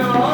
안녕.